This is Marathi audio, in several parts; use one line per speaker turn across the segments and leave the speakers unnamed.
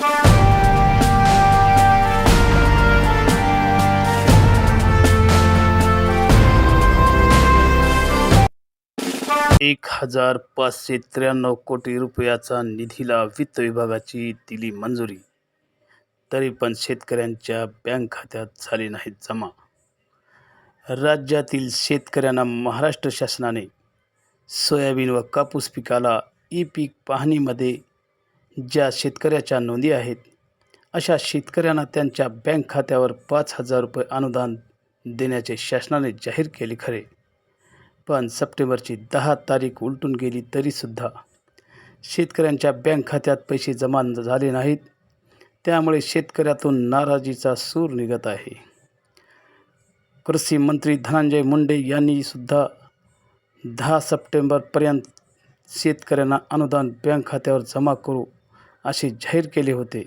एक हजार पाचशे त्र्याण्णव कोटी रुपयाचा निधीला वित्त विभागाची दिली मंजुरी. तरी पण शेतकऱ्यांच्या बँक खात्यात झाले नाहीत जमा. राज्यातील शेतकऱ्यांना महाराष्ट्र शासनाने सोयाबीन व कापूस पिकाला ई पीक पाहणीमध्ये ज्या शेतकऱ्याच्या नोंदी आहेत अशा शेतकऱ्यांना त्यांच्या बँक खात्यावर पाच हजार रुपये अनुदान देण्याचे शासनाने जाहीर केले खरे. पण सप्टेंबरची दहा तारीख उलटून गेली तरीसुद्धा शेतकऱ्यांच्या बँक खात्यात पैसे जमा झाले नाहीत. त्यामुळे शेतकऱ्यातून नाराजीचा सूर निघत आहे. कृषी मंत्री धनंजय मुंडे यांनीसुद्धा दहा सप्टेंबरपर्यंत शेतकऱ्यांना अनुदान बँक खात्यावर जमा करू असे जाहीर केले होते.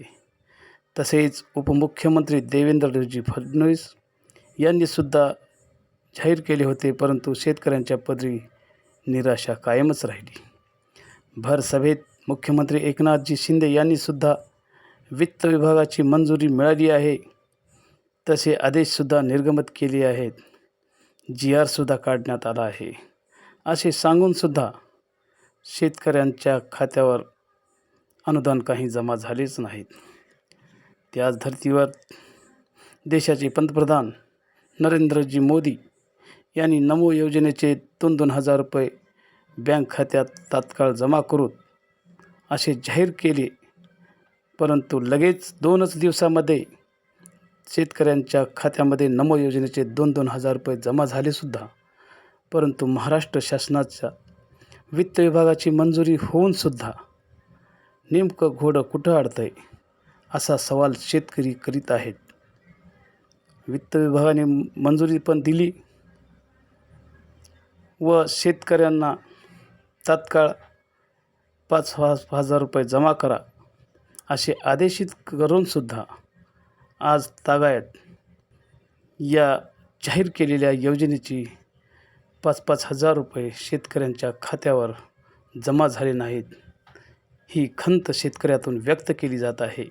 तसेच उपमुख्यमंत्री देवेंद्रजी फडणवीस यांनीसुद्धा जाहीर केले होते परंतु शेतकऱ्यांच्या पदरी निराशा कायमच राहिली. भर सभेत मुख्यमंत्री एकनाथजी शिंदे यांनीसुद्धा वित्त विभागाची मंजुरी मिळाली आहे तसे आदेशसुद्धा निर्गमित केले आहेत. जी आरसुद्धा काढण्यात आला आहे असे सांगूनसुद्धा शेतकऱ्यांच्या खात्यावर अनुदान काही जमा झालेच नाहीत. त्याच धर्तीवर देशाचे पंतप्रधान नरेंद्रजी मोदी यांनी नमो योजनेचे दोन दोन हजार रुपये बँक खात्यात तात्काळ जमा करून असे जाहीर केले. परंतु लगेच दोनच दिवसामध्ये शेतकऱ्यांच्या खात्यामध्ये नमो योजनेचे दोन दोन हजार रुपये जमा झालेसुद्धा परंतु महाराष्ट्र शासनाच्या वित्त विभागाची मंजुरी होऊनसुद्धा नेमकं घोडं कुठं अडतं आहे असा सवाल शेतकरी करीत आहेत. वित्त विभागाने मंजुरी पण दिली व शेतकऱ्यांना तात्काळ पाच हजार रुपये जमा करा असे आदेशित करूनसुद्धा आज तागायत या जाहीर केलेल्या योजनेची पाच पाच हजार रुपये शेतकऱ्यांच्या खात्यावर जमा झाले नाहीत. ही खंत शेतकऱ्यातून व्यक्त केली जात आहे.